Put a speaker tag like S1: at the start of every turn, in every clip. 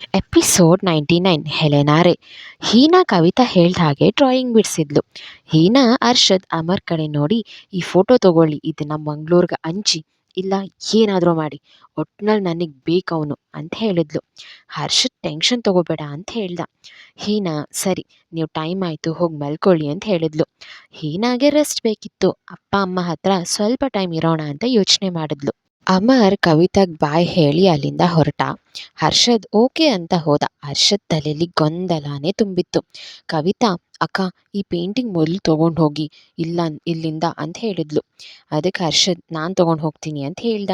S1: Episode ninety nine ಹೆಲೆನಾರೆ ಹೀನಾ ಕವಿತಾ ಹೇಳ್ದ ಹಾಗೆ ಡ್ರಾಯಿಂಗ್ ಬಿಡಿಸಿದ್ಲು. ಹೀನಾ, ಅರ್ಷದ್, ಅಮರ್ ಕಡೆ ನೋಡಿ ಈ ಫೋಟೋ ತಗೊಳ್ಳಿ, ಇದನ್ನ ಮಂಗ್ಳೂರ್ಗೆ ಹಂಚಿ, ಇಲ್ಲ ಏನಾದರೂ ಮಾಡಿ ಒಟ್ನಲ್ಲಿ ನನಗೆ ಬೇಕವನು ಅಂತ ಹೇಳಿದ್ಲು. ಹರ್ಷದ್ ಟೆನ್ಷನ್ ತಗೋಬೇಡ ಅಂತ ಹೇಳ್ದ. ಹೀನಾ, ಸರಿ, ನೀವು ಟೈಮ್ ಆಯಿತು, ಹೋಗಿ ಮಲ್ಕೊಳ್ಳಿ ಅಂತ ಹೇಳಿದ್ಲು. ಹೀನಾಗೆ ರೆಸ್ಟ್ ಬೇಕಿತ್ತು. ಅಪ್ಪ, ಅಮ್ಮ ಹತ್ರ ಸ್ವಲ್ಪ ಟೈಮ್ ಇರೋಣ ಅಂತ ಯೋಚನೆ ಮಾಡಿದ್ಲು. ಅಮರ್ ಕವಿತಾಗ್ ಬಾಯ್ ಹೇಳಿ ಅಲ್ಲಿಂದ ಹೊರಟ. ಹರ್ಷದ್ ಓಕೆ ಅಂತ ಹೋದ. ಹರ್ಷದ್ ತಲೆಯಲ್ಲಿ ಗೊಂದಲನೇ ತುಂಬಿತ್ತು. ಕವಿತಾ, ಅಕ್ಕ, ಈ ಪೇಂಟಿಂಗ್ ಮೊದಲು ತೊಗೊಂಡು ಹೋಗಿ, ಇಲ್ಲ, ಇಲ್ಲಿಂದ ಅಂತ ಹೇಳಿದ್ಲು. ಅದಕ್ಕೆ ಹರ್ಷದ್, ನಾನು ತೊಗೊಂಡು ಹೋಗ್ತೀನಿ ಅಂತ ಹೇಳ್ದ.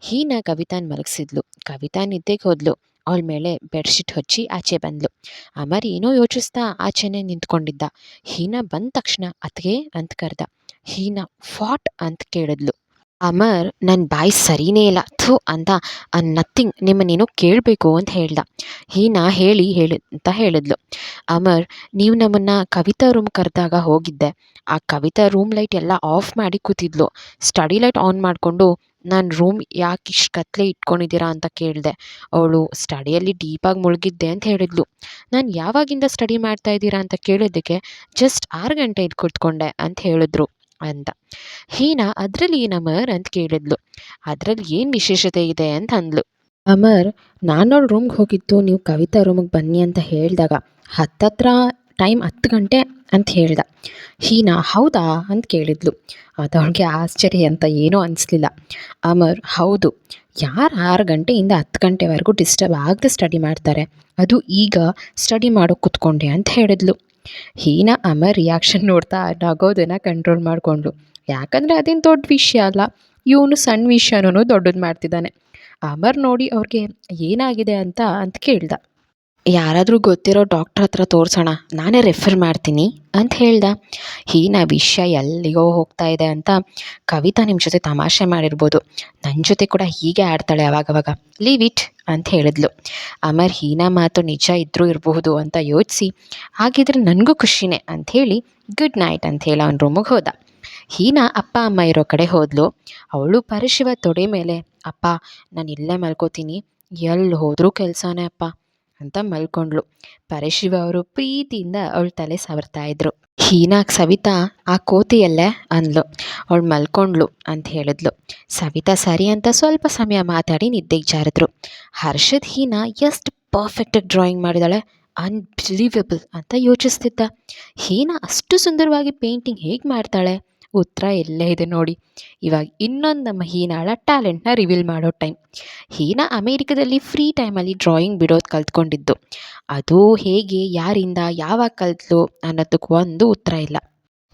S1: ಹೀನ ಕವಿತಾನ್ ಮಲಗಿಸಿದ್ಲು. ಕವಿತಾ ನಿದ್ದೆಗೆ ಹೋದ್ಲು. ಅವಳ ಮೇಲೆ ಬೆಡ್ಶೀಟ್ ಹೊಚ್ಚಿ ಆಚೆ ಬಂದ್ಲು. ಅಮರ್ ಏನೋ ಯೋಚಿಸ್ತಾ ಆಚೆನೆ ನಿಂತ್ಕೊಂಡಿದ್ದ. ಹೀನ ಬಂದ ತಕ್ಷಣ, ಅತ್ಗೆ? ಅಂತ ಕರೆದ. ಹೀನ ಫಾಟ್ ಅಂತ ಕೇಳಿದ್ಲು. ಅಮರ್ ನನ್ನ ಬಾಯ್ ಸರಿನೇ ಇಲ್ಲ. ಥೂ ಅಂತ ನಥಿಂಗ್ ನಿಮ್ಮನ್ನೇನೋ ಕೇಳಬೇಕು ಅಂತ ಹೇಳ್ದ. ಹೀನಾ ಹೇಳಿ ಹೇಳಿ, ಅಂತ ಹೇಳಿದ್ಲು. ಅಮರ್, ನೀವು ನಮ್ಮನ್ನು ಕವಿತಾ ರೂಮ್ ಕರೆದಾಗ ಹೋಗಿದ್ದೆ. ಆ ಕವಿತಾ ರೂಮ್ ಲೈಟ್ ಎಲ್ಲ ಆಫ್ ಮಾಡಿ ಕೂತಿದ್ಲು. ಸ್ಟಡಿ ಲೈಟ್ ಆನ್ ಮಾಡಿಕೊಂಡು ನಾನು ರೂಮ್ ಯಾಕೆ ಇಷ್ಟು ಕತ್ಲೆ ಇಟ್ಕೊಂಡಿದ್ದೀರಾ ಅಂತ ಕೇಳಿದೆ. ಅವಳು ಸ್ಟಡಿಯಲ್ಲಿ ಡೀಪಾಗಿ ಮುಳುಗಿದ್ದೆ ಅಂತ ಹೇಳಿದ್ಲು. ನಾನು ಯಾವಾಗಿಂದ ಸ್ಟಡಿ ಮಾಡ್ತಾ ಇದ್ದೀರಾ ಅಂತ ಕೇಳಿದ್ದಕ್ಕೆ ಜಸ್ಟ್ ಆರು ಗಂಟೆ ಇದು ಕುತ್ಕೊಂಡೆ ಅಂತ ಹೇಳಿದ್ರು. ಅಂತ. ಹೀನಾ ಅದರಲ್ಲಿ ಏನು ಅಮರ್ ಅಂತ ಕೇಳಿದ್ಲು. ಅದರಲ್ಲಿ ಏನು ವಿಶೇಷತೆ ಇದೆ ಅಂತ ಅಂದ್ಲು. ಅಮರ್ ನಾನು ಅವ್ಳ ರೂಮ್ಗೆ ಹೋಗಿದ್ದು, ನೀವು ಕವಿತಾ ರೂಮಿಗೆ ಬನ್ನಿ ಅಂತ ಹೇಳಿದಾಗ ಹತ್ತತ್ರ ಟೈಮ್ ಹತ್ತು ಗಂಟೆ ಅಂತ ಹೇಳ್ದ. ಹೀನಾ ಹೌದಾ ಅಂತ ಕೇಳಿದ್ಲು. ಅದು ಆಶ್ಚರ್ಯ ಅಂತ ಏನೂ ಅನಿಸ್ಲಿಲ್ಲ. ಅಮರ್, ಹೌದು. ಯಾರು ಆರು ಗಂಟೆಯಿಂದ ಹತ್ತು ಗಂಟೆವರೆಗೂ ಡಿಸ್ಟರ್ಬ್ ಆಗದೆ ಸ್ಟಡಿ ಮಾಡ್ತಾರೆ. ಅದು ಈಗ ಸ್ಟಡಿ ಮಾಡೋಕೆ ಕೂತ್ಕೊಂಡೆ ಅಂತ ಹೇಳಿದ್ಲು. ಹೀನಾ ಅಮರ್ ರಿಯಾಕ್ಷನ್ ನೋಡ್ತಾ ನಗೋದನ್ನು ಕಂಟ್ರೋಲ್ ಮಾಡಿಕೊಂಡ್ಳು ಯಾಕಂದರೆ ಅದೇನು ದೊಡ್ಡ ವಿಷಯ ಅಲ್ಲ, ಇವನು ಸಣ್ಣ ವಿಷಯನೂ ದೊಡ್ಡದು ಮಾಡ್ತಿದ್ದಾನೆ. ಅಮರ್ ನೋಡಿ ಅವ್ರಿಗೆ ಏನಾಗಿದೆ ಅಂತ ಅಂತ ಕೇಳ್ದ. ಯಾರಾದರೂ ಗೊತ್ತಿರೋ ಡಾಕ್ಟ್ರ್ ಹತ್ರ ತೋರಿಸೋಣ. ನಾನೇ ರೆಫರ್ ಮಾಡ್ತೀನಿ ಅಂತ ಹೇಳ್ದ. ಹೀನ ವಿಷಯ ಎಲ್ಲಿಗೋ ಹೋಗ್ತಾ ಇದೆ ಅಂತ ಕವಿತಾ ನಿಮ್ಮ ಜೊತೆ ತಮಾಷೆ ಮಾಡಿರ್ಬೋದು. ನನ್ನ ಜೊತೆ ಕೂಡ ಹೀಗೆ ಆಡ್ತಾಳೆ ಅವಾಗವಾಗ. ಲೀವ್ ಇಟ್ ಅಂತ ಹೇಳಿದ್ಲು. ಅಮರ್, ಹೀನಾ ಮಾತು ನಿಜ ಇದ್ದರೂ ಇರಬಹುದು ಅಂತ ಯೋಚಿಸಿ, ಹಾಗಿದ್ರೆ ನನಗೂ ಖುಷಿನೇ ಅಂಥೇಳಿ ಗುಡ್ ನೈಟ್ ಅಂತ ಹೇಳಿ ಅವ್ನ ರೂಮಿಗೆ ಹೋದ. ಹೀನಾ ಅಪ್ಪ, ಅಮ್ಮ ಇರೋ ಕಡೆ ಹೋದ್ಲು. ಅವಳು ಪರಶಿವ ತೊಡೆ ಮೇಲೆ, ಅಪ್ಪ, ನಾನು ಇಲ್ಲೇ ಮಲ್ಕೋತೀನಿ. ಎಲ್ಲಿ ಹೋದರೂ ಕೆಲಸನೇ ಅಪ್ಪ. ಅಂತ ಮಲ್ಕೊಂಡ್ಳು. ಪರಶಿವ ಅವರು ಪ್ರೀತಿಯಿಂದ ಅವಳ ತಲೆ ಸವರ್ತಾ ಇದ್ರು. ಹೀನಾಗ್ ಸವಿತಾ, ಆ ಕೋತಿಯಲ್ಲೇ? ಅಂದ್ಲು. ಅವಳು ಮಲ್ಕೊಂಡ್ಳು ಅಂತ ಹೇಳಿದ್ಲು. ಸವಿತಾ ಸರಿ ಅಂತ ಸ್ವಲ್ಪ ಸಮಯ ಮಾತಾಡಿ ನಿದ್ದೆಗೆ ಜಾರಿದ್ರು. ಹರ್ಷದ್ ಹೀನಾ ಎಷ್ಟು ಪರ್ಫೆಕ್ಟಾಗಿ ಡ್ರಾಯಿಂಗ್ ಮಾಡಿದಾಳೆ. ಅನ್ಬಿಲೀವೇಬಲ್ ಅಂತ ಯೋಚಿಸ್ತಿದ್ದ. ಹೀನಾ ಅಷ್ಟು ಸುಂದರವಾಗಿ ಪೇಂಟಿಂಗ್ ಹೇಗೆ ಮಾಡ್ತಾಳೆ? ಉತ್ತರ ಎಲ್ಲೇ ಇದೆ ನೋಡಿ. ಇವಾಗ ಇನ್ನೊಂದು ನಮ್ಮ ಹೀನಾಳ ಟ್ಯಾಲೆಂಟ್ನ ರಿವೀಲ್ ಮಾಡೋ ಟೈಮ್ ಹೀನಾ ಅಮೇರಿಕದಲ್ಲಿ ಫ್ರೀ ಟೈಮಲ್ಲಿ ಡ್ರಾಯಿಂಗ್ ಬಿಡೋದು ಕಲ್ತ್ಕೊಂಡಿದ್ದು. ಅದು ಹೇಗೆ, ಯಾರಿಂದ, ಯಾವಾಗ ಕಲ್ತ್ಲು ಅನ್ನೋದಕ್ಕೂ ಒಂದು ಉತ್ತರ ಇಲ್ಲ.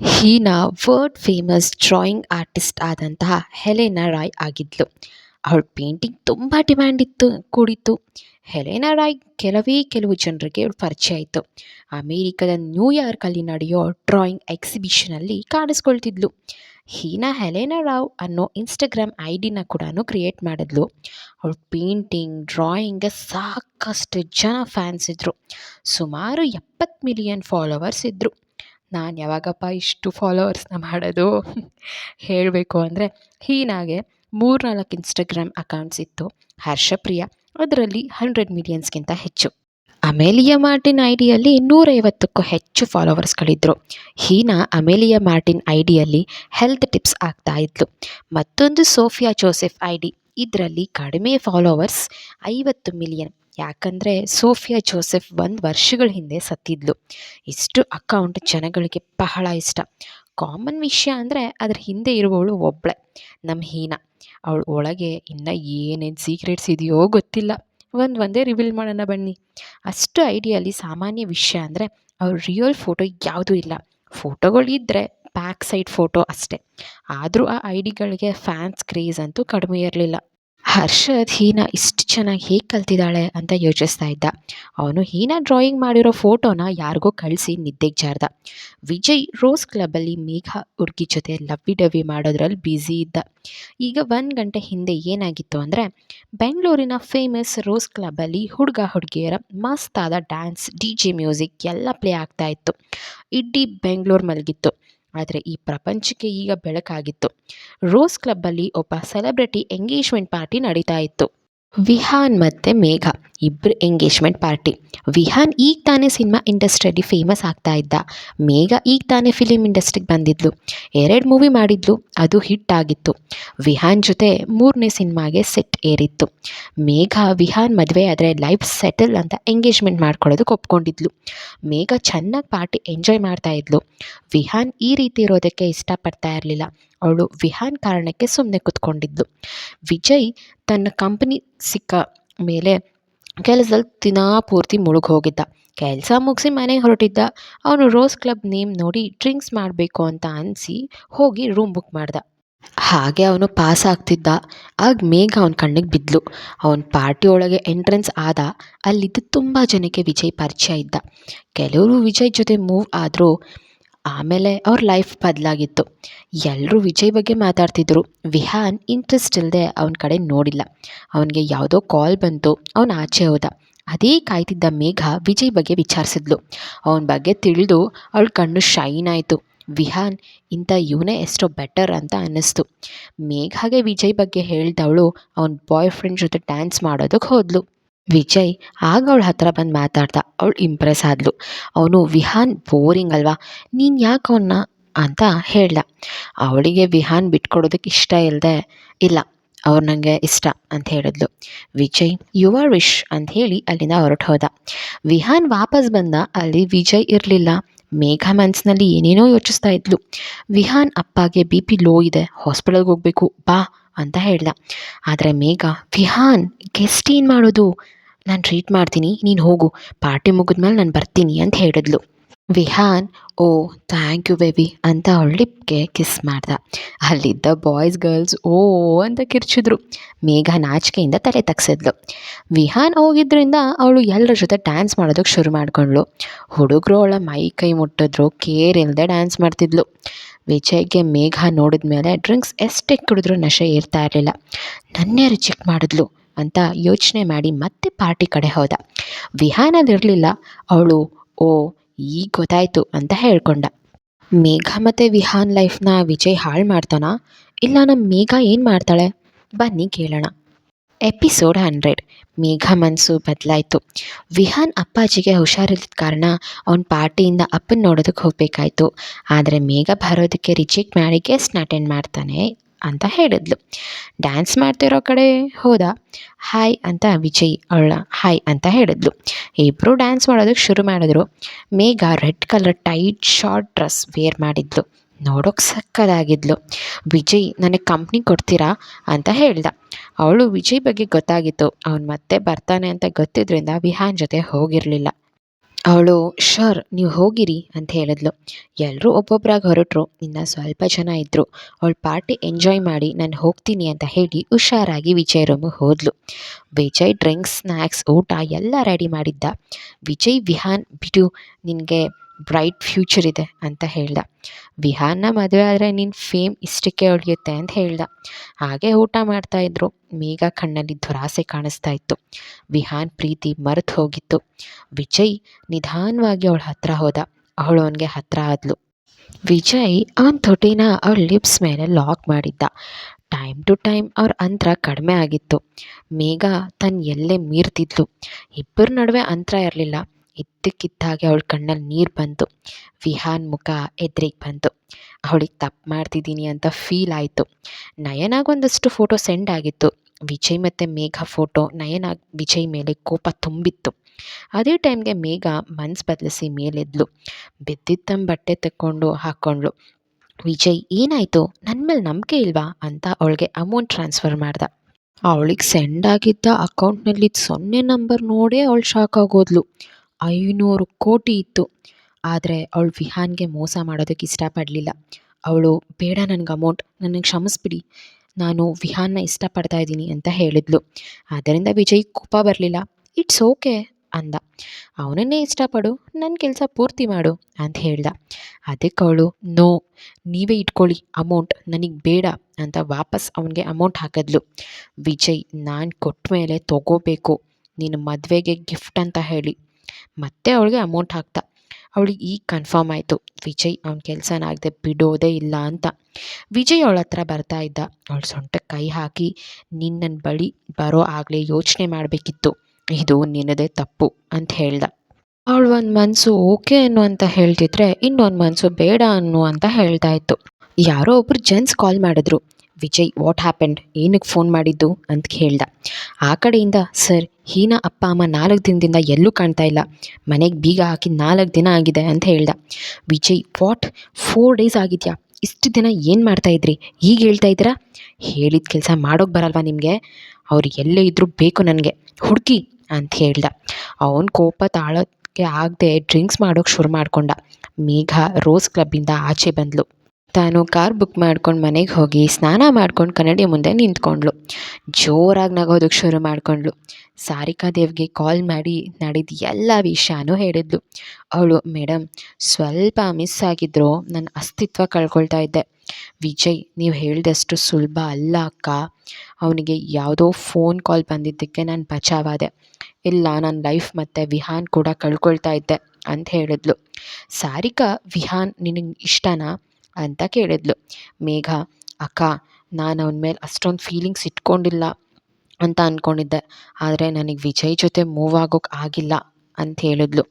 S1: Heena world famous drawing artist ಆದಂತಹ ಹೆಲೆನಾ ರಾಯ್ ಆಗಿದ್ಲು. ಅವಳ ಪೇಂಟಿಂಗ್ ತುಂಬ ಡಿಮ್ಯಾಂಡ್ ಇತ್ತು, ಕೂಡಿತ್ತು. ಹೆಲೆನಾ ರಾಯ್ ಕೆಲವೇ ಕೆಲವು ಜನರಿಗೆ ಅವಳು ಪರಿಚಯ ಆಯಿತು. ಅಮೇರಿಕದ ನ್ಯೂಯಾರ್ಕಲ್ಲಿ ನಡೆಯೋ ಡ್ರಾಯಿಂಗ್ ಎಕ್ಸಿಬಿಷನಲ್ಲಿ ಕಾಣಿಸ್ಕೊಳ್ತಿದ್ಲು. ಹೀನಾ ಹೆಲೆನಾ ರಾವ್ ಅನ್ನೋ ಇನ್ಸ್ಟಾಗ್ರಾಮ್ ಐ ಡಿನ ಕೂಡ ಕ್ರಿಯೇಟ್ ಮಾಡಿದ್ಲು. ಅವಳ ಪೇಂಟಿಂಗ್ ಡ್ರಾಯಿಂಗ್ಗೆ ಸಾಕಷ್ಟು ಜನ ಫ್ಯಾನ್ಸ್ ಇದ್ದರು ಸುಮಾರು ಎಪ್ಪತ್ತು ಮಿಲಿಯನ್ ಫಾಲೋವರ್ಸ್ ಇದ್ದರು ನಾನು ಯಾವಾಗಪ್ಪ ಇಷ್ಟು ಫಾಲೋವರ್ಸ್ನ ಮಾಡೋದು? ಹೇಳಬೇಕು ಅಂದರೆ ಹೀನಾಗೆ ಮೂರ್ನಾಲ್ಕು ಇನ್ಸ್ಟಾಗ್ರಾಮ್ ಅಕೌಂಟ್ಸ್ ಇತ್ತು. ಹರ್ಷಪ್ರಿಯ, ಅದರಲ್ಲಿ ಹಂಡ್ರೆಡ್ ಮಿಲಿಯನ್ಸ್ಗಿಂತ ಹೆಚ್ಚು. ಅಮೇಲಿಯಾ ಮಾರ್ಟಿನ್ ಐಡಿಯಲ್ಲಿ ಡಿಯಲ್ಲಿ ನೂರೈವತ್ತಕ್ಕೂ ಹೆಚ್ಚು ಫಾಲೋವರ್ಸ್ಗಳಿದ್ದರು ಹೀನಾ, ಅಮೇಲಿಯಾ ಮಾರ್ಟಿನ್ ಐ ಡಿಯಲ್ಲಿ ಹೆಲ್ತ್ ಟಿಪ್ಸ್ ಆಗ್ತಾ ಇದ್ಲು. ಮತ್ತೊಂದು ಸೋಫಿಯಾ ಜೋಸೆಫ್ ಐ ಡಿ ಇದರಲ್ಲಿ ಕಡಿಮೆ ಫಾಲೋವರ್ಸ್ ಐವತ್ತು ಮಿಲಿಯನ್ ಯಾಕಂದರೆ ಸೋಫಿಯಾ ಜೋಸೆಫ್ ಒಂದು ವರ್ಷಗಳ ಹಿಂದೆ ಸತ್ತಿದ್ಲು. ಇಷ್ಟು ಅಕೌಂಟ್ ಜನಗಳಿಗೆ ಬಹಳ ಇಷ್ಟ. ಕಾಮನ್ ವಿಷಯ ಅಂದರೆ ಅದ್ರ ಹಿಂದೆ ಇರುವವಳು ಒಬ್ಬಳೆ ನಮ್ಮ ಹೀನಾ. ಅವಳ ಒಳಗೆ ಇನ್ನು ಏನೇನು ಸೀಕ್ರೆಟ್ಸ್ ಇದೆಯೋ ಗೊತ್ತಿಲ್ಲ. ಒಂದು ಒಂದೇ ರಿವೀಲ್ ಮಾಡೋಣ ಬನ್ನಿ. ಅಷ್ಟು ಐಡಿಯಲ್ಲಿ ಸಾಮಾನ್ಯ ವಿಷಯ ಅಂದರೆ ಅವ್ರ ರಿಯಲ್ ಫೋಟೋ ಯಾವುದೂ ಇಲ್ಲ. ಫೋಟೋಗಳಿದ್ದರೆ ಬ್ಯಾಕ್ ಸೈಡ್ ಫೋಟೋ ಅಷ್ಟೇ. ಆದರೂ ಆ ಐ ಡಿಗಳಿಗೆ ಫ್ಯಾನ್ಸ್ ಕ್ರೇಜ್ ಅಂತೂ ಕಡಿಮೆ ಇರಲಿಲ್ಲ. ಹರ್ಷದ್ ಹೀನಾ ಇಷ್ಟು ಚೆನ್ನಾಗಿ ಹೇಗೆ ಕಲ್ತಿದ್ದಾಳೆ ಅಂತ ಯೋಚಿಸ್ತಾ ಇದ್ದ. ಅವನು ಹೀನಾ ಡ್ರಾಯಿಂಗ್ ಮಾಡಿರೋ ಫೋಟೋನ ಯಾರಿಗೋ ಕಳಿಸಿ ನಿದ್ದೆಗೆ ಜಾರ್ದ. ವಿಜಯ್ ರೋಸ್ ಕ್ಲಬ್ಬಲ್ಲಿ ಮೇಘ ಹುಡುಗಿ ಜೊತೆ ಲವ್ವಿ ಡವ್ವಿ ಮಾಡೋದ್ರಲ್ಲಿ ಬ್ಯುಸಿ ಇದ್ದ. ಈಗ ಒಂದು ಗಂಟೆ ಹಿಂದೆ ಏನಾಗಿತ್ತು ಅಂದರೆ, ಬೆಂಗಳೂರಿನ ಫೇಮಸ್ ರೋಸ್ ಕ್ಲಬ್ಬಲ್ಲಿ ಹುಡುಗ ಹುಡುಗಿಯರ ಮಸ್ತಾದ ಡ್ಯಾನ್ಸ್ ಡಿ ಜೆ ಮ್ಯೂಸಿಕ್ ಎಲ್ಲ ಪ್ಲೇ ಆಗ್ತಾ ಇತ್ತು. ಇಡೀ ಬೆಂಗಳೂರು ಮಲಗಿತ್ತು. ಆದರೆ ಈ ಪ್ರಪಂಚಕ್ಕೆ ಈಗ ಬೆಳಕಾಗಿತ್ತು. ರೋಸ್ ಕ್ಲಬ್ಬಲ್ಲಿ ಒಬ್ಬ ಸೆಲೆಬ್ರಿಟಿ ಎಂಗೇಜ್ಮೆಂಟ್ ಪಾರ್ಟಿ ನಡೀತಾ ಇತ್ತು. ವಿಹಾನ್ ಮತ್ತು ಮೇಘ ಇಬ್ಬರು ಎಂಗೇಜ್ಮೆಂಟ್ ಪಾರ್ಟಿ. ವಿಹಾನ್ ಈಗ ತಾನೇ ಸಿನಿಮಾ ಇಂಡಸ್ಟ್ರಿಯಲ್ಲಿ ಫೇಮಸ್ ಆಗ್ತಾ ಇದ್ದ. ಮೇಘ ಈಗ ತಾನೇ ಫಿಲಿಮ್ ಇಂಡಸ್ಟ್ರಿಗೆ ಬಂದಿದ್ಲು. ಎರಡು ಮೂವಿ ಮಾಡಿದ್ಲು, ಅದು ಹಿಟ್ ಆಗಿತ್ತು. ವಿಹಾನ್ ಜೊತೆ ಮೂರನೇ ಸಿನಿಮಾಗೆ ಸೆಟ್ ಏರಿತ್ತು. ಮೇಘ, ವಿಹಾನ್ ಮದುವೆ ಆದರೆ ಲೈಫ್ ಸೆಟಲ್ ಅಂತ ಎಂಗೇಜ್ಮೆಂಟ್ ಮಾಡ್ಕೊಳ್ಳೋದಕ್ಕೆ ಒಪ್ಕೊಂಡಿದ್ಲು. ಮೇಘ ಚೆನ್ನಾಗಿ ಪಾರ್ಟಿ ಎಂಜಾಯ್ ಮಾಡ್ತಾ ಇದ್ಲು. ವಿಹಾನ್ ಈ ರೀತಿ ಇರೋದಕ್ಕೆ ಇಷ್ಟಪಡ್ತಾ ಇರಲಿಲ್ಲ. ಅವಳು ವಿಹಾನ್ ಕಾರಣಕ್ಕೆ ಸುಮ್ಮನೆ ಕುತ್ಕೊಂಡಿದ್ದು. ವಿಜಯ್ ತನ್ನ ಕಂಪನಿ ಸಿಕ್ಕ ಮೇಲೆ ಕೆಲಸದಲ್ಲಿ ದಿನಾ ಪೂರ್ತಿ ಮುಳುಗಿ ಹೋಗಿದ್ದ ಕೆಲಸ ಮುಗಿಸಿ ಮನೆಗೆ ಹೊರಟಿದ್ದ. ಅವನು ರೋಸ್ ಕ್ಲಬ್ ನೇಮ್ ನೋಡಿ ಡ್ರಿಂಕ್ಸ್ ಮಾಡಬೇಕು ಅಂತ ಅನಿಸಿ ಹೋಗಿ ರೂಮ್ ಬುಕ್ ಮಾಡ್ದ. ಹಾಗೆ ಅವನು ಪಾಸ್ ಆಗ್ತಿದ್ದ. ಆಗ ಮೇಘ ಅವನ ಕಣ್ಣಿಗೆ ಬಿದ್ಲು. ಅವನ ಪಾರ್ಟಿ ಒಳಗೆ ಎಂಟ್ರೆನ್ಸ್ ಆದ. ಅಲ್ಲಿದ್ದ ತುಂಬ ಜನಕ್ಕೆ ವಿಜಯ್ ಪರಿಚಯ ಇದ್ದ. ಕೆಲವರು ವಿಜಯ್ ಜೊತೆ ಮೂವ್ ಆದರೂ ಆಮೇಲೆ ಅವ್ರ ಲೈಫ್ ಬದಲಾಗಿತ್ತು. ಎಲ್ಲರೂ ವಿಜಯ್ ಬಗ್ಗೆ ಮಾತಾಡ್ತಿದ್ರು. ವಿಹಾನ್ ಇಂಟ್ರೆಸ್ಟ್ ಇಲ್ಲದೆ ಅವನ ಕಡೆ ನೋಡಿಲ್ಲ. ಅವನಿಗೆ ಯಾವುದೋ ಕಾಲ್ ಬಂತು. ಅವನು ಆಚೆ ಹೋದ. ಅದೇ ಕಾಯ್ತಿದ್ದ ಮೇಘ ವಿಜಯ್ ಬಗ್ಗೆ ವಿಚಾರಿಸಿದ್ಲು. ಅವನ ಬಗ್ಗೆ ತಿಳಿದು ಅವಳ ಕಣ್ಣು ಶೈನ್ ಆಯಿತು. ವಿಹಾನ್, ಇಂಥ ಇವನೇ ಎಷ್ಟೋ ಬೆಟರ್ ಅಂತ ಅನ್ನಿಸ್ತು. ಮೇಘಾಗೆ ವಿಜಯ್ ಬಗ್ಗೆ ಹೇಳ್ದವಳು ಅವನ ಬಾಯ್ ಫ್ರೆಂಡ್ ಜೊತೆ ಡ್ಯಾನ್ಸ್ ಮಾಡೋದಕ್ಕೆ ಹೋದ್ಲು. ವಿಜಯ್ ಆಗ ಅವಳ ಹತ್ರ ಬಂದು ಮಾತಾಡ್ತಾ ಅವಳು ಇಂಪ್ರೆಸ್ ಆದಳು ಅವನು, ವಿಹಾನ್ ಬೋರಿಂಗ್ ಅಲ್ವಾ? ನೀನು ಯಾಕೆ ಅವನ್ನ ಅಂತ ಹೇಳ್ದ. ಅವಳಿಗೆ ವಿಹಾನ್ ಬಿಟ್ಕೊಡೋದಕ್ಕೆ ಇಷ್ಟ ಇಲ್ಲದೆ ಇಲ್ಲ. ಅವ್ರು ನನಗೆ ಇಷ್ಟ ಅಂತ ಹೇಳಿದ್ಲು. ವಿಜಯ್ ಯುವ ವಿಶ್ ಅಂತ ಹೇಳಿ ಅಲ್ಲಿಂದ ಹೊರಟು ಹೋದ. ವಿಹಾನ್ ವಾಪಸ್ ಬಂದ, ಅಲ್ಲಿ ವಿಜಯ್ ಇರಲಿಲ್ಲ. ಮೇಘ ಮನಸ್ಸಿನಲ್ಲಿ ಏನೇನೋ ಯೋಚಿಸ್ತಾ ಇದ್ಲು. ವಿಹಾನ್ ಅಪ್ಪಗೆ ಬಿ ಪಿ ಲೋ ಇದೆ. ಹಾಸ್ಪಿಟಲ್ಗೆ ಹೋಗಬೇಕು. ಬಾ ಅಂತ ಹೇಳ್ದ. ಆದರೆ ಮೇಘ, ವಿಹಾನ್ ಗೆಸ್ಟ್ ಏನು ಮಾಡೋದು? ನಾನು ಟ್ರೀಟ್ ಮಾಡ್ತೀನಿ, ನೀನು ಹೋಗು. ಪಾರ್ಟಿ ಮುಗಿದ್ಮೇಲೆ ನಾನು ಬರ್ತೀನಿ ಅಂತ ಹೇಳಿದ್ಲು. Vihaan, oh thank you baby ಅಂತ ಅವಳ ಲಿಪ್ಗೆ ಕಿಸ್ ಮಾಡ್ದ. ಅಲ್ಲಿದ್ದ ಬಾಯ್ಸ್ ಗರ್ಲ್ಸ್ ಓ, ಅಂತ ಕಿರ್ಚಿದ್ರು. ಮೇಘ ನಾಚಿಕೆಯಿಂದ ತಲೆ ತಗ್ಸಿದ್ಲು. ವಿಹಾನ್ ಹೋಗಿದ್ರಿಂದ ಅವಳು ಎಲ್ಲರ ಜೊತೆ ಡ್ಯಾನ್ಸ್ ಮಾಡೋದಕ್ಕೆ ಶುರು ಮಾಡ್ಕೊಂಡ್ಳು. ಹುಡುಗರು ಅವಳ ಮೈ ಕೈ ಮುಟ್ಟಿದ್ರು ಕೇರ್ ಇಲ್ಲದೆ ಡ್ಯಾನ್ಸ್ ಮಾಡ್ತಿದ್ಲು. ವಿಜಯ್ಗೆ ಮೇಘ ನೋಡಿದ ಮೇಲೆ ಡ್ರಿಂಕ್ಸ್ ಎಷ್ಟೇ ಕುಡಿದ್ರು ನಶೆ ಏರ್ತಾ ಇರಲಿಲ್ಲ. ನನ್ನೇ ರಿಜೆಕ್ಟ್ ಮಾಡಿದ್ಲು. ಅಂತ ಯೋಚನೆ ಮಾಡಿ ಮತ್ತೆ ಪಾರ್ಟಿ ಕಡೆ ಹೋದ. ವಿಹಾನದಿರಲಿಲ್ಲ. ಅವಳು, ಓ, ಈಗ ಗೊತ್ತಾಯ್ತು ಅಂತ ಹೇಳ್ಕೊಂಡ. ಮೇಘ ಮತ್ತು ವಿಹಾನ್ ಲೈಫ್ನ ವಿಜಯ್ ಹಾಳು ಮಾಡ್ತಾನ? ಇಲ್ಲ ನಮ್ಮ ಮೇಘ ಏನು ಮಾಡ್ತಾಳೆ? ಬನ್ನಿ ಕೇಳೋಣ. ಎಪಿಸೋಡ್ ಹಂಡ್ರೆಡ್ ಮೇಘ ಮನಸ್ಸು ಬದಲಾಯಿತು. ವಿಹಾನ್ ಅಪ್ಪಾಜಿಗೆ ಹುಷಾರಿಲ್ಲದ ಕಾರಣ ಅವ್ನ ಪಾರ್ಟಿಯಿಂದ ಅಪ್ಪನ ನೋಡೋದಕ್ಕೆ ಹೋಗಬೇಕಾಯ್ತು. ಆದರೆ ಮೇಘ ಬರೋದಕ್ಕೆ ರಿಜೆಕ್ಟ್ ಮಾಡಿ ಗೆಸ್ಟ್ನ ಅಟೆಂಡ್ ಮಾಡ್ತಾನೆ. ಅಂತ ಹೇಳಿದ್ಲು. ಡ್ಯಾನ್ಸ್ ಮಾಡ್ತಿರೋ ಕಡೆ ಹೋದ. ಹಾಯ್ ಅಂತ ವಿಜಯ್ ಅವಳ ಹಾಯ್ ಅಂತ ಹೇಳಿದ್ಲು. ಇಬ್ಬರು ಡ್ಯಾನ್ಸ್ ಮಾಡೋದಕ್ಕೆ ಶುರು ಮಾಡಿದ್ರು. Megha red colour tight short dress wear ಮಾಡಿದ್ಲು. ನೋಡೋಕೆ ಸಕ್ಕದಾಗಿದ್ಲು. ವಿಜಯ್, ನನಗೆ ಕಂಪ್ನಿ ಕೊಡ್ತೀರಾ? ಅಂತ ಹೇಳ್ದ. ಅವಳು ವಿಜಯ್ ಬಗ್ಗೆ ಗೊತ್ತಾಗಿತ್ತು. ಅವನು ಮತ್ತೆ ಬರ್ತಾನೆ ಅಂತ ಗೊತ್ತಿದ್ದರಿಂದ ವಿಹಾನ್ ಜೊತೆ ಹೋಗಿರಲಿಲ್ಲ. ಅವಳು ಶೋರ್ ನೀವು ಹೋಗಿರಿ ಅಂತ ಹೇಳಿದ್ಲು. ಎಲ್ಲರೂ ಒಬ್ಬೊಬ್ಬರಾಗಿ ಹೊರಟರು. ನಿನ್ನ ಸ್ವಲ್ಪ ಜನ ಇದ್ದರು ಅವಳು ಪಾರ್ಟಿ ಎಂಜಾಯ್ ಮಾಡಿ ನಾನು ಹೋಗ್ತೀನಿ ಅಂತ ಹೇಳಿ ಹುಷಾರಾಗಿ ವಿಜಯ್ ರೂಮಿಗೆ ಹೋದ್ಲು. ವಿಜಯ್ ಡ್ರಿಂಕ್ಸ್ ಸ್ನ್ಯಾಕ್ಸ್ ಊಟ ಎಲ್ಲ ರೆಡಿ ಮಾಡಿದ್ದ. ವಿಜಯ್, ವಿಹಾನ್, ಬಿಡು, ನಿನಗೆ ಬ್ರೈಟ್ ಫ್ಯೂಚರ್ ಇದೆ ಅಂತ ಹೇಳ್ದ. ವಿಹಾನ್ನ ಮದುವೆ ಆದರೆ ನಿನ್ನ ಫೇಮ್ ಇಷ್ಟಕ್ಕೆ ಉಳಿಯುತ್ತೆ ಅಂತ ಹೇಳ್ದ. ಹಾಗೆ ಊಟ ಮಾಡ್ತಾಯಿದ್ರು ಮೇಘ ಕಣ್ಣಲ್ಲಿ ದುರಾಸೆ ಕಾಣಿಸ್ತಾ ಇತ್ತು. ವಿಹಾನ್ ಪ್ರೀತಿ ಮರೆತು ಹೋಗಿತ್ತು. ವಿಜಯ್ ನಿಧಾನವಾಗಿ ಅವಳ ಹತ್ರ ಹೋದ. ಅವಳು ಅವನಿಗೆ ಹತ್ರ ಆದ್ಲು. ವಿಜಯ್ ಅವನ ತೊಟಿನ ಅವಳ ಲಿಪ್ಸ್ ಮೇಲೆ ಲಾಕ್ ಮಾಡಿದ್ದ. ಟೈಮ್ ಟು ಟೈಮ್ ಅವ್ರ ಅಂತರ ಕಡಿಮೆ ಆಗಿತ್ತು. ಮೇಘ ತನ್ನ ಎಲ್ಲೇ ಮೀರ್ತಿದ್ಲು. ಇಬ್ಬರ ನಡುವೆ ಅಂತರ ಇರಲಿಲ್ಲ. ಇದ್ದಕ್ಕಿದ್ದಾಗೆ ಅವಳ ಕಣ್ಣಲ್ಲಿ ನೀರು ಬಂತು. ವಿಹಾನ್ ಮುಖ ಎದ್ರಿಗೆ ಬಂತು. ಅವಳಿಗೆ ತಪ್ಪು ಮಾಡ್ತಿದ್ದೀನಿ ಅಂತ ಫೀಲ್ ಆಯಿತು. ನಯನಾಗೊಂದಷ್ಟು ಫೋಟೋ ಸೆಂಡ್ ಆಗಿತ್ತು. ವಿಜಯ್ ಮತ್ತು ಮೇಘ ಫೋಟೋ ನಯನ ವಿಜಯ್ ಮೇಲೆ ಕೋಪ ತುಂಬಿತ್ತು. ಅದೇ ಟೈಮ್ಗೆ ಮೇಘ ಮನ್ಸು ಬದಲಿಸಿ ಮೇಲೆದ್ಲು. ಬಿದ್ದಿದ್ದ ಬಟ್ಟೆ ತಕ್ಕೊಂಡು ಹಾಕ್ಕೊಂಡ್ಳು ವಿಜಯ್, ಏನಾಯಿತು? ನನ್ನ ಮೇಲೆ ನಂಬಿಕೆ ಇಲ್ವಾ? ಅಂತ ಅವಳಿಗೆ ಅಮೌಂಟ್ ಟ್ರಾನ್ಸ್ಫರ್ ಮಾಡ್ದ. ಅವಳಿಗೆ ಸೆಂಡ್ ಆಗಿದ್ದ ಅಕೌಂಟ್ನಲ್ಲಿ ಸೊನ್ನೆ ನಂಬರ್ ನೋಡೇ ಅವಳು ಶಾಕ್ ಆಗೋದ್ಲು. ಐನೂರು ಕೋಟಿ ಇತ್ತು. ಆದರೆ ಅವಳು ವಿಹಾನ್ಗೆ ಮೋಸ ಮಾಡೋದಕ್ಕೆ ಇಷ್ಟಪಡಲಿಲ್ಲ. ಅವಳು, ಬೇಡ ನನಗೆ ಅಮೌಂಟ್ ನನಗೆ ಕ್ಷಮಿಸ್ಬಿಡಿ. ನಾನು ವಿಹಾನ್ನ ಇಷ್ಟಪಡ್ತಾ ಇದ್ದೀನಿ ಅಂತ ಹೇಳಿದ್ಲು. ಆದ್ದರಿಂದ ವಿಜಯ್ ಕೋಪ ಬರಲಿಲ್ಲ. ಇಟ್ಸ್ ಓಕೆ ಅಂದ. ಅವನನ್ನೇ ಇಷ್ಟಪಡು ನನ್ನ ಕೆಲಸ ಪೂರ್ತಿ ಮಾಡು ಅಂತ ಹೇಳ್ದ. ಅದಕ್ಕೆ ಅವಳು ನೋ ನೀವೇ ಇಟ್ಕೊಳ್ಳಿ ಅಮೌಂಟ್ ನನಗೆ ಬೇಡ ಅಂತ ವಾಪಸ್ ಅವನಿಗೆ ಅಮೌಂಟ್ ಹಾಕಿದ್ಲು. ವಿಜಯ್, ನಾನು ಕೊಟ್ಟ ಮೇಲೆ ತೊಗೋಬೇಕು. ನಿನ್ನ ಮದುವೆಗೆ ಗಿಫ್ಟ್ ಅಂತ ಹೇಳಿ. ಮತ್ತೆ ಅವಳಿಗೆ ಅಮೌಂಟ್ ಹಾಕ್ದ ಅವಳಿಗೆ ಈಗ ಕನ್ಫರ್ಮ್ ಆಯಿತು. ವಿಜಯ್ ಅವ್ನ ಕೆಲಸನಾಗದೆ ಬಿಡೋದೇ ಇಲ್ಲ ಅಂತ. ವಿಜಯ್ ಅವಳ ಹತ್ರ ಬರ್ತಾ ಇದ್ದ. ಅವಳ ಸೊಂಟಕ್ಕೆ ಕೈ ಹಾಕಿ ನನ್ನ ಬಳಿ ಬರೋ ಆಗಲೇ ಯೋಚನೆ ಮಾಡಬೇಕಿತ್ತು. ಇದು ನಿನ್ನದೇ ತಪ್ಪು ಅಂತ ಹೇಳ್ದ. ಅವಳು ಒಂದು ಮನಸ್ಸು ಓಕೆ ಅನ್ನು ಅಂತ ಹೇಳ್ತಿದ್ರೆ ಇನ್ನೊಂದು ಮನಸ್ಸು ಬೇಡ ಅನ್ನು ಅಂತ ಹೇಳ್ತಾ ಇತ್ತು. ಯಾರೋ ಒಬ್ರು ಜೆಂಟ್ಸ್ ಕಾಲ್ ಮಾಡಿದ್ರು. ವಿಜಯ್ ವಾಟ್ ಹ್ಯಾಪೆಂಡ್ ಏನಕ್ಕೆ ಫೋನ್ ಮಾಡಿದ್ದು? ಅಂತ ಕೇಳ್ದ ಆ ಕಡೆಯಿಂದ, ಸರ್, ಹೀನಾ ಅಪ್ಪ ಅಮ್ಮ ನಾಲ್ಕು ದಿನದಿಂದ ಎಲ್ಲೂ ಕಾಣ್ತಾ ಇಲ್ಲ. ಮನೆಗೆ ಬೀಗ ಹಾಕಿ ನಾಲ್ಕು ದಿನ ಆಗಿದೆ ಅಂತ ಹೇಳ್ದ. ವಿಜಯ್ ವಾಟ್ ಫೋರ್ ಡೇಸ್ ಆಗಿದೆಯಾ? ಇಷ್ಟು ದಿನ ಏನು ಮಾಡ್ತಾ ಇದ್ರಿ? ಈಗ ಹೇಳ್ತಾ ಇದ್ದೀರಾ? ಹೇಳಿದ ಕೆಲಸ ಮಾಡೋಕ್ಕೆ ಬರಲ್ವಾ ನಿಮಗೆ? ಅವ್ರು ಎಲ್ಲೇ ಇದ್ದರೂ ಬೇಕು ನನಗೆ. ಹುಡುಕಿ ಅಂತ ಹೇಳ್ದ. ಅವನ ಕೋಪ ತಾಳೋಕ್ಕೆ ಆಗದೆ ಡ್ರಿಂಕ್ಸ್ ಮಾಡೋಕ್ಕೆ ಶುರು ಮಾಡಿಕೊಂಡ. ಮೇಘ ರೋಸ್ ಕ್ಲಬ್ಬಿಂದ ಆಚೆ ಬಂದಳು ತಾನು ಕಾರ್ ಬುಕ್ ಮಾಡ್ಕೊಂಡು ಮನೆಗೆ ಹೋಗಿ ಸ್ನಾನ ಮಾಡ್ಕೊಂಡು ಕನ್ನಡಿ ಮುಂದೆ ನಿಂತ್ಕೊಂಡ್ಳು ಜೋರಾಗಿ ನಗೋದಕ್ಕೆ ಶುರು ಮಾಡ್ಕೊಂಡ್ಳು ಸಾರಿಕಾ ದೇವ್ಗೆ ಕಾಲ್ ಮಾಡಿ ನಡೆದ ಎಲ್ಲ ವಿಷಯನೂ ಹೇಳಿದ್ಲು. ಅವಳು ಮೇಡಮ್ ಸ್ವಲ್ಪ ಮಿಸ್ ಆಗಿದ್ರು ನನ್ನ ಅಸ್ತಿತ್ವ ಕಳ್ಕೊಳ್ತಾ ಇದ್ದೆ. ವಿಜಯ್, ನೀವು ಹೇಳಿದಷ್ಟು ಸುಲಭ ಅಲ್ಲ ಅಕ್ಕ. ಅವನಿಗೆ ಯಾವುದೋ ಫೋನ್ ಕಾಲ್ ಬಂದಿದ್ದಕ್ಕೆ ನಾನು ಬಚಾವಾದೆ. ಇಲ್ಲ ನನ್ನ ಲೈಫ್ ಮತ್ತು ವಿಹಾನ್ ಕೂಡ ಕಳ್ಕೊಳ್ತಾ ಇದ್ದೆ, ಅಂತ ಹೇಳಿದ್ಲು. ಸಾರಿಕಾ, ವಿಹಾನ್, ನಿನಗೆ ಇಷ್ಟನಾ? ಅಂತ ಕೇಳಿದ್ಲು. ಮೇಘ, ಅಕ್ಕ, ನಾನು ಅವನ ಮೇಲೆ ಅಷ್ಟೊಂದು ಫೀಲಿಂಗ್ಸ್ ಇಟ್ಕೊಂಡಿಲ್ಲ ಅಂತ ಅಂದ್ಕೊಂಡಿದ್ದೆ ಆದರೆ ನನಗೆ ವಿಜಯ್ ಜೊತೆ ಮೂವ್ ಆಗೋಕೆ ಆಗಿಲ್ಲ ಅಂತ ಹೇಳಿದ್ಲು.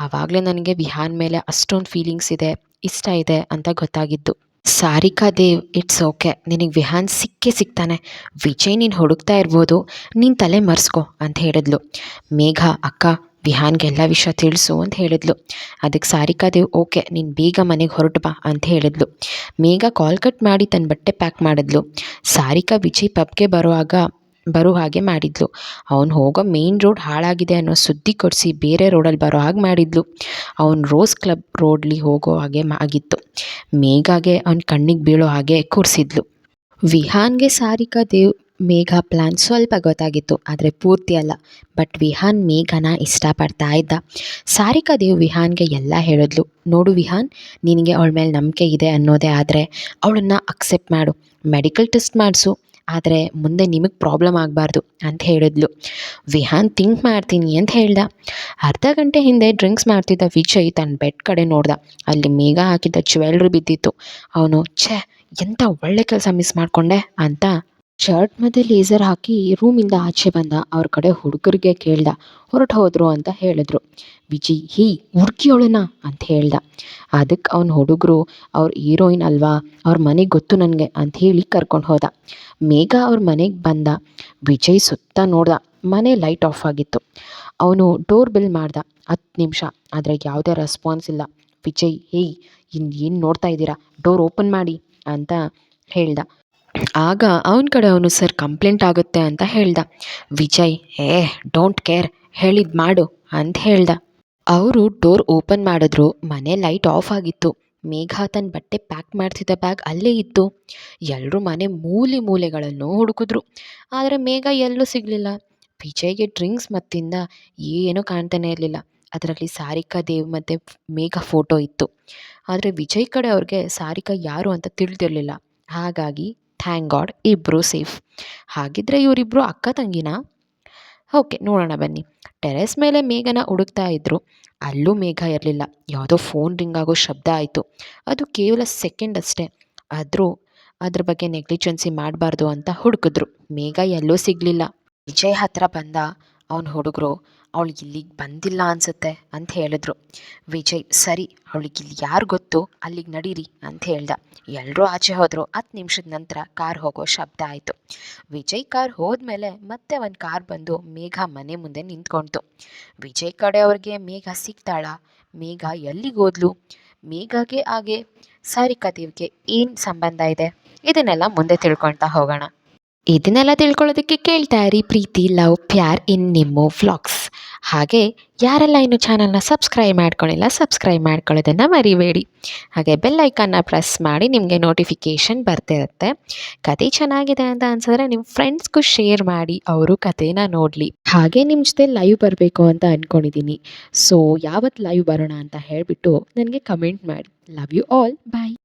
S1: ಆವಾಗಲೇ ನನಗೆ ವಿಹಾನ್ ಮೇಲೆ ಅಷ್ಟೊಂದು ಫೀಲಿಂಗ್ಸ್ ಇದೆ, ಇಷ್ಟ ಇದೆ ಅಂತ ಗೊತ್ತಾಗಿದ್ದು. ಸಾರಿಕಾ ದೇವ್ ಇಟ್ಸ್ ಓಕೆ ನಿನಗೆ ವಿಹಾನ್ ಸಿಕ್ಕೇ ಸಿಗ್ತಾನೆ. ವಿಜಯ್, ನೀನು ಹುಡುಕ್ತಾ ಇರ್ಬೋದು. ನೀನು ತಲೆ ಮರೆಸ್ಕೊ ಅಂತ ಹೇಳಿದ್ಲು. ಮೇಘ, ಅಕ್ಕ ವಿಹಾನ್ಗೆ ಎಲ್ಲ ವಿಷಯ ತಿಳಿಸು ಅಂತ ಹೇಳಿದ್ಲು. ಅದಕ್ಕೆ, ಸಾರಿಕಾ ದೇವ್, ಓಕೆ, ನೀನು ಬೇಗ ಮನೆಗೆ ಹೊರಟು ಬಾ ಅಂತ ಹೇಳಿದ್ಲು. ಮೇಘ ಕಾಲ್ ಕಟ್ ಮಾಡಿ ತನ್ನ ಬಟ್ಟೆ ಪ್ಯಾಕ್ ಮಾಡಿದ್ಲು. ಸಾರಿಕಾ ವಿಜಯ್ ಪಬ್ಗೆ ಬರುವಾಗ ಬರೋ ಹಾಗೆ ಮಾಡಿದ್ಲು. ಅವನು ಹೋಗೋ ಮೇನ್ ರೋಡ್ ಹಾಳಾಗಿದೆ ಅನ್ನೋ ಸುದ್ದಿ ಕೊಡಿಸಿ ಬೇರೆ ರೋಡಲ್ಲಿ ಬರೋ ಹಾಗೆ ಮಾಡಿದ್ಲು. ಅವನು ರೋಸ್ ಕ್ಲಬ್ ರೋಡ್ಲಿ ಹೋಗೋ ಹಾಗೆ ಆಗಿತ್ತು. ಮೇಘಾಗೆ ಅವನ ಕಣ್ಣಿಗೆ ಬೀಳೋ ಹಾಗೆ ಕೂರಿಸಿದ್ಲು. ವಿಹಾನ್ಗೆ ಸಾರಿಕಾ ದೇವ್ ಮೇಘ ಪ್ಲ್ಯಾನ್ ಸ್ವಲ್ಪ ಗೊತ್ತಾಗಿತ್ತು, ಆದರೆ ಪೂರ್ತಿ ಅಲ್ಲ. ಬಟ್ ವಿಹಾನ್ ಮೇಘನ ಇಷ್ಟಪಡ್ತಾ ಇದ್ದ. ಸಾರಿಕಾ ದೇವ್ ವಿಹಾನ್ಗೆ ಎಲ್ಲ ಹೇಳಿದ್ಲು. ನೋಡು ವಿಹಾನ್, ನಿನಗೆ ಅವಳ ಮೇಲೆ ನಂಬಿಕೆ ಇದೆ ಅನ್ನೋದೇ ಆದರೆ ಅವಳನ್ನು ಅಕ್ಸೆಪ್ಟ್ ಮಾಡು. ಮೆಡಿಕಲ್ ಟೆಸ್ಟ್ ಮಾಡಿಸು. ಆದರೆ ಮುಂದೆ ನಿಮಗೆ ಪ್ರಾಬ್ಲಮ್ ಆಗಬಾರ್ದು, ಅಂತ ಹೇಳಿದ್ಲು. ವಿಹಾನ್ ಥಿಂಕ್ ಮಾಡ್ತೀನಿ, ಅಂತ ಹೇಳ್ದ. ಅರ್ಧ ಗಂಟೆ ಹಿಂದೆ ಡ್ರಿಂಕ್ಸ್ ಮಾಡ್ತಿದ್ದ ವಿಜಯ್ ತನ್ನ ಬೆಡ್ ಕಡೆ ನೋಡ್ದ. ಅಲ್ಲಿ ಮೇಘ ಹಾಕಿದ್ದ ಜ್ಯುವೆಲ್ರಿ ಬಿದ್ದಿತ್ತು. ಅವನು, ಛೇ ಎಂಥ ಒಳ್ಳೆ ಕೆಲಸ ಮಿಸ್ ಮಾಡಿಕೊಂಡೆ, ಅಂತ ಶರ್ಟ್ ಮತ್ತು ಲೇಸರ್ ಹಾಕಿ ರೂಮಿಂದ ಆಚೆ ಬಂದ ಅವ್ರ ಕಡೆ ಹುಡುಗರಿಗೆ ಕೇಳ್ದ, ಹೊರಟು ಹೋದ್ರು ಅಂತ ಹೇಳಿದ್ರು. ವಿಜಯ್ ಹೀ ಹುಡುಕಿಯೋಳನ ಅಂತ ಹೇಳ್ದ. ಅದಕ್ಕೆ ಅವನ ಹುಡುಗರು, ಅವ್ರ ಹೀರೋಯಿನ್ ಅಲ್ವಾ? ಅವ್ರ ಮನೆಗೆ ಗೊತ್ತು ನನಗೆ ಅಂತ ಹೇಳಿ ಕರ್ಕೊಂಡು ಹೋದ. ಮೇಘ ಅವ್ರ ಮನೆಗೆ ಬಂದ. ವಿಜಯ್ ಸುತ್ತ ನೋಡ್ದ. ಮನೆ ಲೈಟ್ ಆಫ್ ಆಗಿತ್ತು. ಅವನು ಡೋರ್ ಬಿಲ್ ಮಾಡ್ದ. ಹತ್ತು ನಿಮಿಷ. ಆದರೆ ಯಾವುದೇ ರೆಸ್ಪಾನ್ಸ್ ಇಲ್ಲ. ವಿಜಯ್ ಹೇಯ್ ಇನ್ನು ಏನು ನೋಡ್ತಾ ಇದ್ದೀರಾ ಡೋರ್ ಓಪನ್ ಮಾಡಿ ಅಂತ ಹೇಳ್ದ. ಆಗ ಅವನ ಕಡೆ ಅವನು, ಸರ್, ಕಂಪ್ಲೇಂಟ್ ಆಗುತ್ತೆ ಅಂತ ಹೇಳ್ದ. ವಿಜಯ್, ಏ ಡೋಂಟ್ ಕೇರ್ ಹೇಳಿದ್ ಮಾಡು ಅಂತ ಹೇಳ್ದ. ಅವರು ಡೋರ್ ಓಪನ್ ಮಾಡಿದ್ರು. ಮನೆ ಲೈಟ್ ಆಫ್ ಆಗಿತ್ತು. ಮೇಘ ತನ್ನ ಬಟ್ಟೆ ಪ್ಯಾಕ್ ಮಾಡ್ತಿದ್ದ ಬ್ಯಾಗ್ ಅಲ್ಲೇ ಇತ್ತು. ಎಲ್ಲರೂ ಮನೆ ಮೂಲೆ ಮೂಲೆಗಳನ್ನು ಹುಡುಕಿದ್ರು ಆದರೆ ಮೇಘ ಎಲ್ಲೂ ಸಿಗಲಿಲ್ಲ. ವಿಜಯ್ಗೆ ಡ್ರಿಂಕ್ಸ್ ಮತ್ತಿಂದ ಏನೂ ಕಾಣ್ತಾನೆ ಇರಲಿಲ್ಲ. ಅದರಲ್ಲಿ ಸಾರಿಕಾ ದೇವ್ ಮತ್ತು ಮೇಘ ಫೋಟೋ ಇತ್ತು. ಆದರೆ ವಿಜಯ್ ಕಡೆ ಅವ್ರಿಗೆ ಸಾರಿಕಾ ಯಾರು ಅಂತ ತಿಳಿದಿರಲಿಲ್ಲ. ಹಾಗಾಗಿ ಥ್ಯಾಂಕ್ ಗಾಡ್ ಇಬ್ಬರು ಸೇಫ್ ಹಾಗಿದ್ರೆ ಇವರಿಬ್ಬರು ಅಕ್ಕ ತಂಗಿನ? ಓಕೆ ನೋಡೋಣ ಬನ್ನಿ. ಟೆರೆಸ್ ಮೇಲೆ ಮೇಘನ ಹುಡುಕ್ತಾ ಇದ್ದರು ಅಲ್ಲೂ ಮೇಘ ಇರಲಿಲ್ಲ. ಯಾವುದೋ ಫೋನ್ ರಿಂಗ್ ಆಗೋ ಶಬ್ದ ಆಯಿತು. ಅದು ಕೇವಲ ಸೆಕೆಂಡ್ ಅಷ್ಟೇ. ಆದರೂ ಅದ್ರ ಬಗ್ಗೆ ನೆಗ್ಲಿಜೆನ್ಸಿ ಮಾಡಬಾರ್ದು ಅಂತ ಹುಡುಕಿದ್ರು. ಮೇಘ ಎಲ್ಲೂ ಸಿಗಲಿಲ್ಲ. ವಿಜಯ್ ಹತ್ರ ಬಂದ. ಅವನ ಹುಡುಗರು ಅವಳಿಗೆ ಇಲ್ಲಿಗೆ ಬಂದಿಲ್ಲ ಅನ್ಸುತ್ತೆ ಅಂತ ಹೇಳಿದ್ರು. ವಿಜಯ್, ಸರಿ, ಅವಳಿಗೆ ಇಲ್ಲಿ ಯಾರು ಗೊತ್ತು? ಅಲ್ಲಿಗೆ ನಡೀರಿ, ಅಂತ ಹೇಳ್ದ. ಎಲ್ಲರೂ ಆಚೆ ಹೋದರು. ಹತ್ತು ನಿಮಿಷದ ನಂತರ ಕಾರ್ ಹೋಗೋ ಶಬ್ದ ಆಯಿತು. ವಿಜಯ್ ಕಾರ್ ಹೋದ್ಮೇಲೆ ಮತ್ತೆ ಒಂದು ಕಾರ್ ಬಂದು ಮೇಘ ಮನೆ ಮುಂದೆ ನಿಂತ್ಕೊಳ್ತು ವಿಜಯ್ ಕಡೆಯವ್ರಿಗೆ ಮೇಘ ಸಿಗ್ತಾಳ ಮೇಘ ಎಲ್ಲಿಗೆ ಹೋದ್ಲು? ಮೇಘಗೆ ಹಾಗೆ ಸಾರಿಕಾ ದೇವ್ಗೆ ಏನು ಸಂಬಂಧ ಇದೆ? ಇದನ್ನೆಲ್ಲ ಮುಂದೆ ತಿಳ್ಕೊಳ್ತಾ ಹೋಗೋಣ. ಇದನ್ನೆಲ್ಲ ತಿಳ್ಕೊಳ್ಳೋದಕ್ಕೆ ಕೇಳ್ತಾ ಇರಿ. ಪ್ರೀತಿ, ಲವ್, ಪ್ಯಾರ್ ಇನ್ ನಿಮ್ಮ ವ್ಲಾಗ್ಸ್ ಹಾಗೆ ಯಾರೆಲ್ಲ ಇನ್ನು ಚಾನಲ್ನ ಸಬ್ಸ್ಕ್ರೈಬ್ ಮಾಡ್ಕೊಳ್ಳಿಲ್ಲ ಸಬ್ಸ್ಕ್ರೈಬ್ ಮಾಡ್ಕೊಳ್ಳೋದನ್ನು ಮರಿಬೇಡಿ. ಹಾಗೆ ಬೆಲ್ ಐಕನ್ನ ಪ್ರೆಸ್ ಮಾಡಿ ನಿಮಗೆ ನೋಟಿಫಿಕೇಷನ್ ಬರ್ತಿರುತ್ತೆ. ಕತೆ ಚೆನ್ನಾಗಿದೆ ಅಂತ ಅನ್ಸಿದ್ರೆ ನಿಮ್ಮ ಫ್ರೆಂಡ್ಸ್ಗೂ ಶೇರ್ ಮಾಡಿ, ಅವರು ಕಥೆನ ನೋಡಲಿ. ಹಾಗೆ ನಿಮ್ಮ ಜೊತೆ ಲೈವ್ ಬರಬೇಕು ಅಂತ ಅಂದ್ಕೊಂಡಿದ್ದೀನಿ ಸೊ ಯಾವತ್ತು ಲೈವ್ ಬರೋಣ ಅಂತ ಹೇಳಿಬಿಟ್ಟು ನನಗೆ ಕಮೆಂಟ್ ಮಾಡಿ. Love you all. ಬಾಯ್.